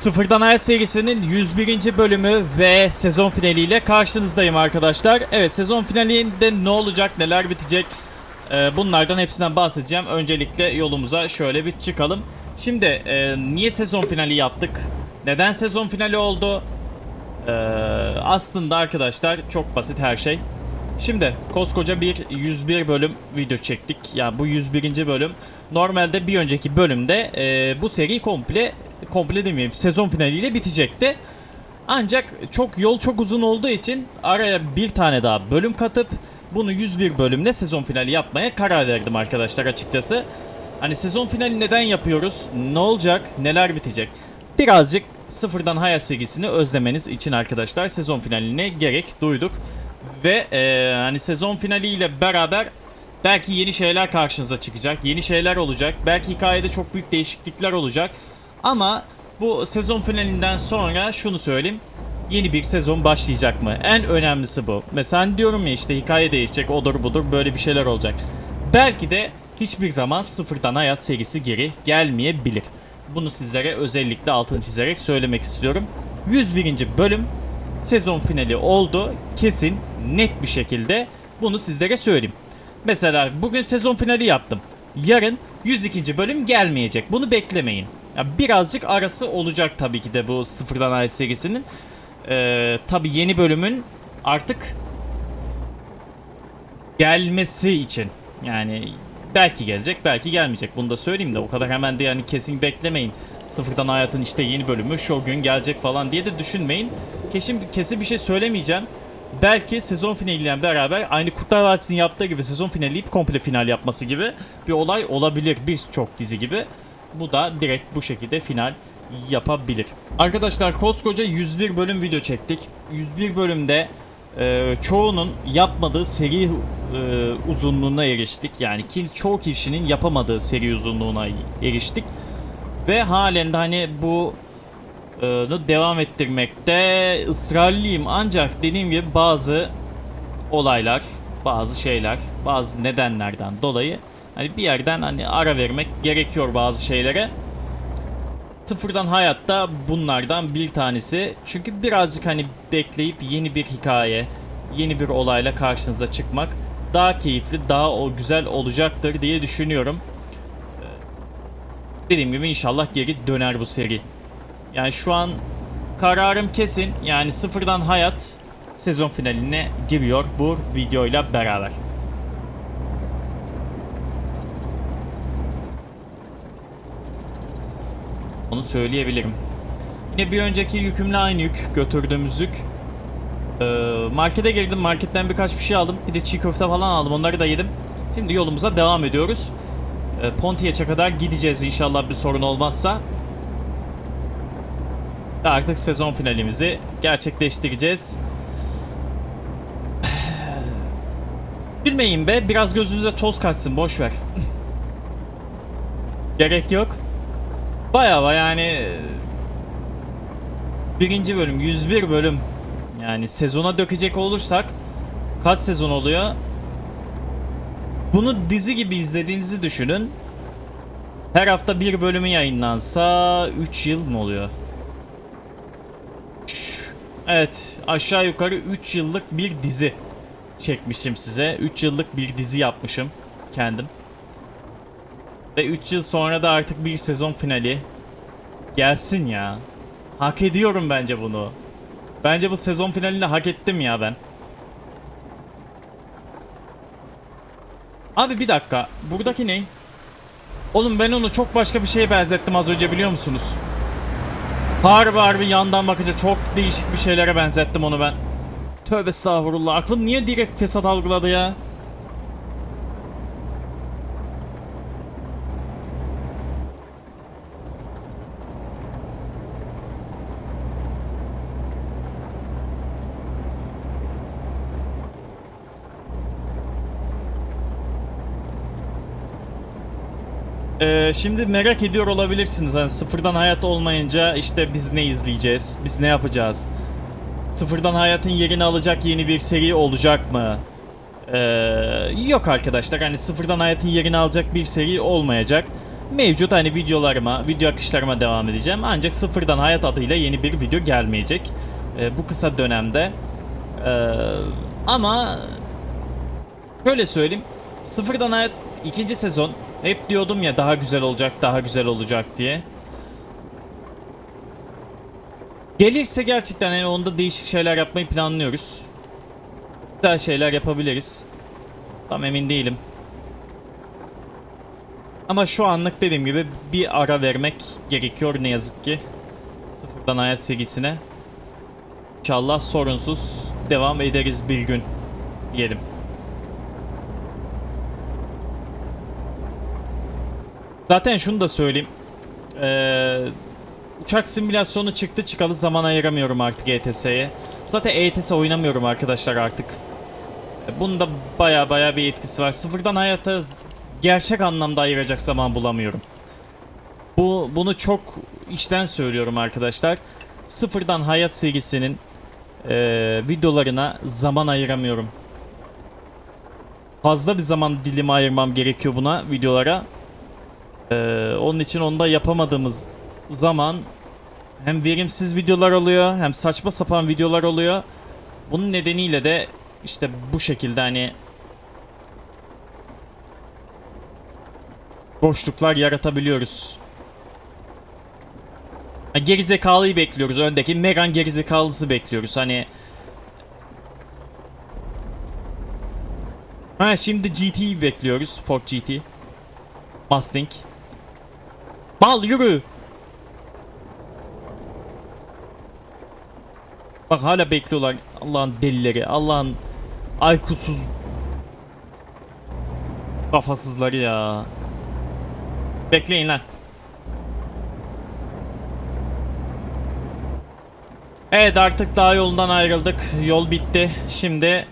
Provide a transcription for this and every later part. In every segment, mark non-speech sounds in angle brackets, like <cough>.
Sıfırdan Hayat serisinin 101. bölümü ve sezon finaliyle karşınızdayım arkadaşlar. Evet sezon finalinde ne olacak, neler bitecek e, bunlardan hepsinden bahsedeceğim. Öncelikle yolumuza şöyle bir çıkalım. Şimdi e, niye sezon finali yaptık? Neden sezon finali oldu? E, aslında arkadaşlar çok basit her şey. Şimdi koskoca bir 101 bölüm video çektik. Yani bu 101. bölüm. Normalde bir önceki bölümde e, bu seri komple komple demeyeyim sezon finaliyle bitecekti. Ancak çok yol çok uzun olduğu için araya bir tane daha bölüm katıp bunu 101 bölümle sezon finali yapmaya karar verdim arkadaşlar açıkçası. Hani sezon finali neden yapıyoruz? Ne olacak? Neler bitecek? Birazcık sıfırdan hayat serisini özlemeniz için arkadaşlar sezon finaline gerek duyduk. Ve eee, hani sezon finaliyle beraber belki yeni şeyler karşınıza çıkacak. Yeni şeyler olacak. Belki hikayede çok büyük değişiklikler olacak. Ama bu sezon finalinden sonra şunu söyleyeyim. Yeni bir sezon başlayacak mı? En önemlisi bu. Mesela hani diyorum ya işte hikaye değişecek, odur budur böyle bir şeyler olacak. Belki de hiçbir zaman sıfırdan hayat serisi geri gelmeyebilir. Bunu sizlere özellikle altını çizerek söylemek istiyorum. 101. bölüm sezon finali oldu. Kesin net bir şekilde bunu sizlere söyleyeyim. Mesela bugün sezon finali yaptım. Yarın 102. bölüm gelmeyecek. Bunu beklemeyin. Ya birazcık arası olacak tabii ki de bu sıfırdan ait serisinin. Ee, tabii yeni bölümün artık gelmesi için. Yani belki gelecek belki gelmeyecek. Bunu da söyleyeyim de o kadar hemen de yani kesin beklemeyin. Sıfırdan hayatın işte yeni bölümü şu gün gelecek falan diye de düşünmeyin. Kesin, kesin bir şey söylemeyeceğim. Belki sezon finaliyle beraber aynı Kurtlar Vadisi'nin yaptığı gibi sezon finali komple final yapması gibi bir olay olabilir birçok dizi gibi. Bu da direkt bu şekilde final yapabilir. Arkadaşlar koskoca 101 bölüm video çektik. 101 bölümde e, çoğunun yapmadığı seri e, uzunluğuna eriştik. Yani kim çoğu kişinin yapamadığı seri uzunluğuna eriştik. Ve halen de hani bu e, devam ettirmekte ısrarlıyım. Ancak dediğim gibi bazı olaylar, bazı şeyler, bazı nedenlerden dolayı hani bir yerden hani ara vermek gerekiyor bazı şeylere. Sıfırdan hayatta bunlardan bir tanesi. Çünkü birazcık hani bekleyip yeni bir hikaye, yeni bir olayla karşınıza çıkmak daha keyifli, daha o güzel olacaktır diye düşünüyorum. Ee, Dediğim gibi inşallah geri döner bu seri. Yani şu an kararım kesin. Yani sıfırdan hayat sezon finaline giriyor bu videoyla beraber. Onu söyleyebilirim. Yine bir önceki yükümle aynı yük. Götürdüğümüz yük. Ee, markete girdim. Marketten birkaç bir şey aldım. Bir de çiğ köfte falan aldım. Onları da yedim. Şimdi yolumuza devam ediyoruz. Ee, Pontiac'a kadar gideceğiz inşallah bir sorun olmazsa. Ve artık sezon finalimizi gerçekleştireceğiz. <sighs> Gülmeyin be. Biraz gözünüze toz kaçsın. Boş ver. <laughs> Gerek yok. Bayağı bayağı yani birinci bölüm 101 bölüm yani sezona dökecek olursak kaç sezon oluyor? Bunu dizi gibi izlediğinizi düşünün. Her hafta bir bölümü yayınlansa 3 yıl mı oluyor? Evet aşağı yukarı 3 yıllık bir dizi çekmişim size. 3 yıllık bir dizi yapmışım kendim. Ve 3 yıl sonra da artık bir sezon finali gelsin ya. Hak ediyorum bence bunu. Bence bu sezon finalini hak ettim ya ben. Abi bir dakika. Buradaki ne? Oğlum ben onu çok başka bir şeye benzettim az önce biliyor musunuz? Harbi harbi yandan bakınca çok değişik bir şeylere benzettim onu ben. Tövbe estağfurullah. Aklım niye direkt fesat algıladı ya? Ee, şimdi merak ediyor olabilirsiniz hani sıfırdan hayat olmayınca işte biz ne izleyeceğiz, biz ne yapacağız? Sıfırdan hayatın yerini alacak yeni bir seri olacak mı? Ee, yok arkadaşlar hani sıfırdan hayatın yerini alacak bir seri olmayacak. mevcut hani videolarıma, video akışlarıma devam edeceğim. Ancak sıfırdan hayat adıyla yeni bir video gelmeyecek. Ee, bu kısa dönemde. Ee, ama şöyle söyleyeyim. Sıfırdan hayat ikinci sezon hep diyordum ya daha güzel olacak, daha güzel olacak diye. Gelirse gerçekten yani onda değişik şeyler yapmayı planlıyoruz. Güzel şeyler yapabiliriz. Tam emin değilim. Ama şu anlık dediğim gibi bir ara vermek gerekiyor ne yazık ki. Sıfırdan hayat serisine. İnşallah sorunsuz devam ederiz bir gün diyelim. Zaten şunu da söyleyeyim. Ee, uçak simülasyonu çıktı çıkalı zaman ayıramıyorum artık ETS'ye. Zaten ETS oynamıyorum arkadaşlar artık. Bunun da baya baya bir etkisi var. Sıfırdan hayata gerçek anlamda ayıracak zaman bulamıyorum. Bu bunu çok işten söylüyorum arkadaşlar. Sıfırdan hayat serisinin eee, videolarına zaman ayıramıyorum. Fazla bir zaman dilimi ayırmam gerekiyor buna videolara. Eee, onun için onda yapamadığımız zaman hem verimsiz videolar oluyor hem saçma sapan videolar oluyor. Bunun nedeniyle de işte bu şekilde hani boşluklar yaratabiliyoruz. Gerizekalıyı bekliyoruz öndeki. Megan gerizekalısı bekliyoruz. Hani Ha şimdi GT'yi bekliyoruz. Ford GT. Mustang. Mal yürü. Bak hala bekliyorlar. Allah'ın delileri. Allah'ın aykusuz kafasızları ya. Bekleyin lan. Evet artık dağ yolundan ayrıldık. Yol bitti. Şimdi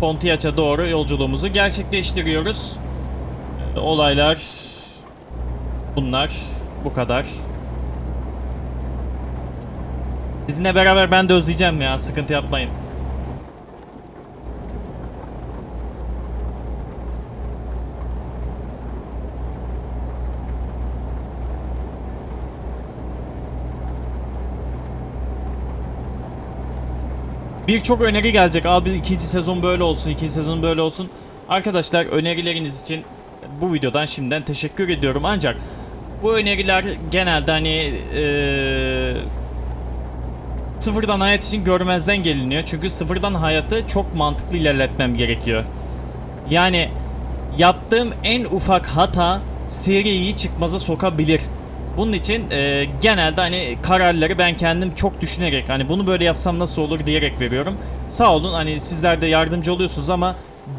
Pontiac'a doğru yolculuğumuzu gerçekleştiriyoruz. Ee, Olaylar bunlar. Bu kadar. Sizinle beraber ben de özleyeceğim ya. Sıkıntı yapmayın. Birçok öneri gelecek. Abi ikinci sezon böyle olsun, ikinci sezon böyle olsun. Arkadaşlar önerileriniz için bu videodan şimdiden teşekkür ediyorum. Ancak bu öneriler genelde hani eee sıfırdan hayat için görmezden geliniyor. Çünkü sıfırdan hayatı çok mantıklı ilerletmem gerekiyor. Yani yaptığım en ufak hata seriyi çıkmaza sokabilir. Bunun için e, genelde hani kararları ben kendim çok düşünerek hani bunu böyle yapsam nasıl olur diyerek veriyorum. Sağ olun hani sizler de yardımcı oluyorsunuz ama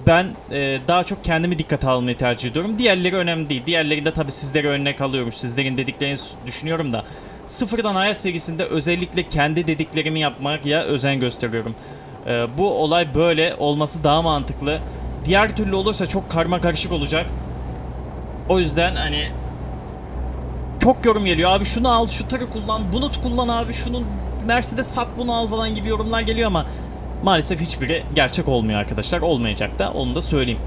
ben e, daha çok kendimi dikkate almayı tercih ediyorum. Diğerleri önemli değil. Diğerlerinde tabii sizlere örnek alıyorum. Sizlerin dediklerini düşünüyorum da. Sıfırdan Hayat serisinde özellikle kendi dediklerimi yapmaya özen gösteriyorum. E, bu olay böyle olması daha mantıklı. Diğer türlü olursa çok karma karışık olacak. O yüzden hani çok yorum geliyor. Abi şunu al, şu tarı kullan, bunu kullan abi, şunu Mercedes sat bunu al falan gibi yorumlar geliyor ama maalesef hiçbiri gerçek olmuyor arkadaşlar. Olmayacak da onu da söyleyeyim.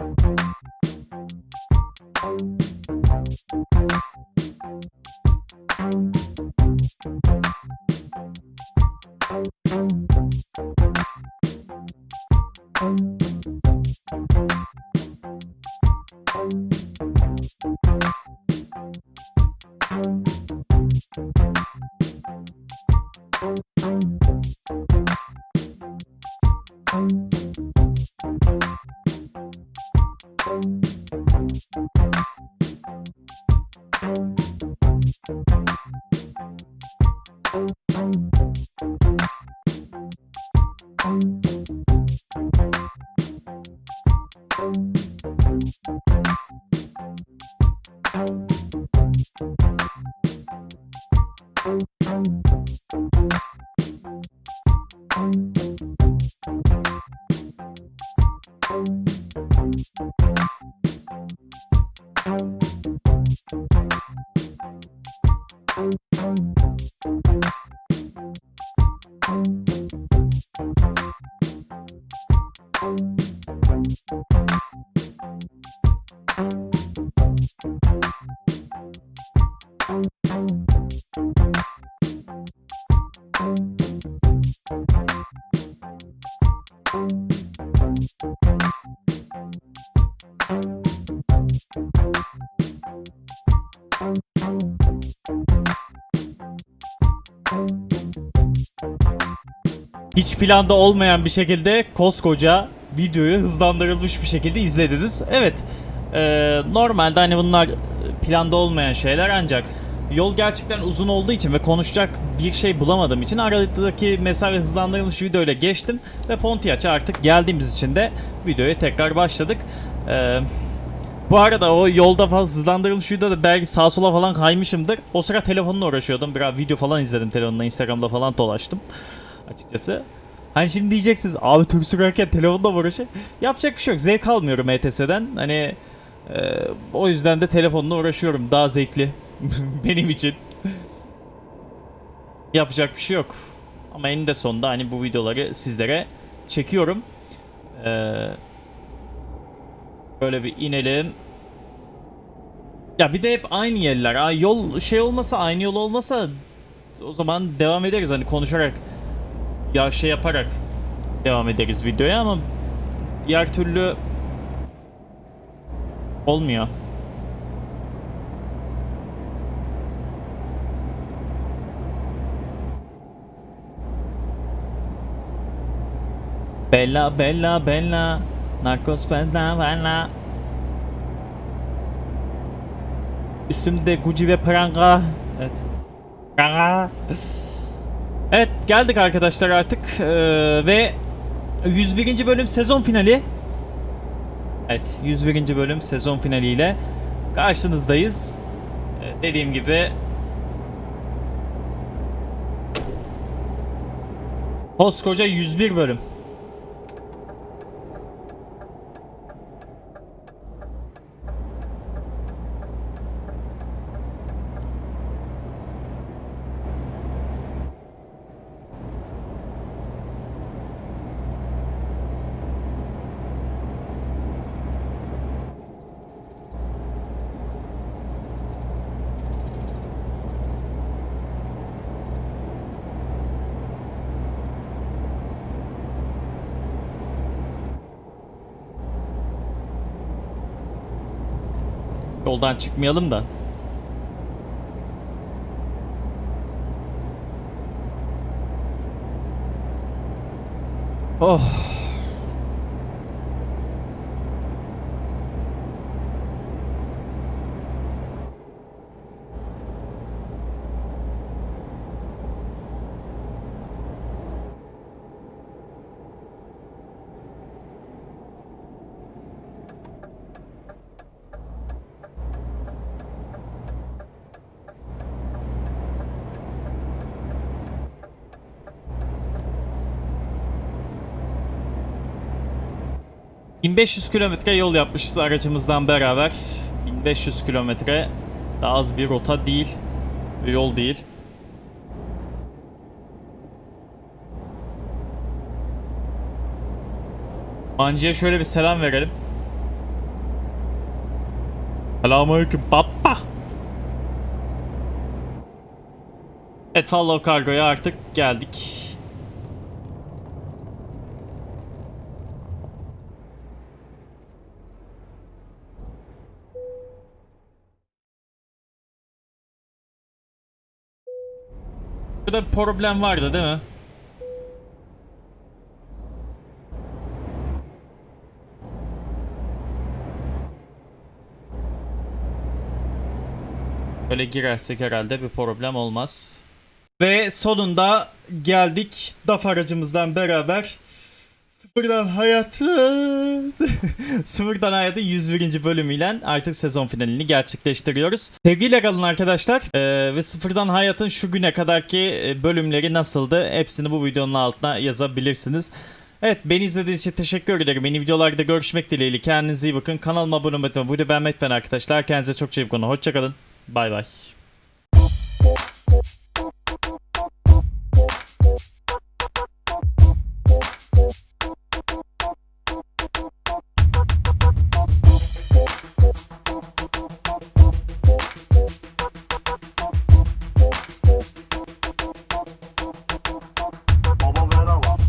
Thank you. Planda olmayan bir şekilde koskoca videoyu hızlandırılmış bir şekilde izlediniz. Evet, e, normalde hani bunlar planda olmayan şeyler ancak yol gerçekten uzun olduğu için ve konuşacak bir şey bulamadığım için aradaki mesafe hızlandırılmış videoyla geçtim ve Pontiac'a artık geldiğimiz için de videoya tekrar başladık. E, bu arada o yolda falan hızlandırılmış videoda belki sağa sola falan kaymışımdır. O sıra telefonla uğraşıyordum. Biraz video falan izledim telefonla, Instagram'da falan dolaştım açıkçası. Hani şimdi diyeceksiniz abi tür sürerken telefonla mı uğraşıyor? Yapacak bir şey yok. Zevk almıyorum ETS'den. Hani e, o yüzden de telefonla uğraşıyorum. Daha zevkli <laughs> benim için. Yapacak bir şey yok. Ama eninde sonunda hani bu videoları sizlere çekiyorum. Ee, böyle bir inelim. Ya bir de hep aynı yerler. Aa, yol şey olmasa aynı yol olmasa o zaman devam ederiz hani konuşarak ya şey yaparak devam ederiz videoya ama diğer türlü olmuyor. Bella bella bella Narcos bella bella. Üstümde Gucci ve Pranga. Evet. Pranga geldik arkadaşlar artık Ee, ve 101. bölüm sezon finali Evet 101. bölüm sezon finaliyle karşınızdayız Ee, Dediğim gibi Koskoca 101 bölüm Yoldan çıkmayalım da. Oh. ...1500 kilometre yol yapmışız aracımızdan beraber. 1500 kilometre daha az bir rota değil. Bir yol değil. Mancı'ya şöyle bir selam verelim. Selamünaleyküm baba. Evet Follow Cargo'ya artık geldik. Burada bir problem vardı değil mi? Böyle girersek herhalde bir problem olmaz. Ve sonunda geldik DAF aracımızdan beraber Sıfırdan Hayatı <laughs> Sıfırdan Hayatı 101. bölümüyle artık sezon finalini gerçekleştiriyoruz. Sevgiyle kalın arkadaşlar Ee, ve Sıfırdan Hayat'ın şu güne kadarki e, bölümleri nasıldı hepsini bu videonun altına yazabilirsiniz. Evet beni izlediğiniz için teşekkür ederim. Yeni videolarda görüşmek dileğiyle. Kendinize iyi bakın. Kanalıma abone olmayı unutmayın. Bu videoyu beğenmeyi unutmayın arkadaşlar. Kendinize çok iyi bakın. Hoşçakalın. Bay bay.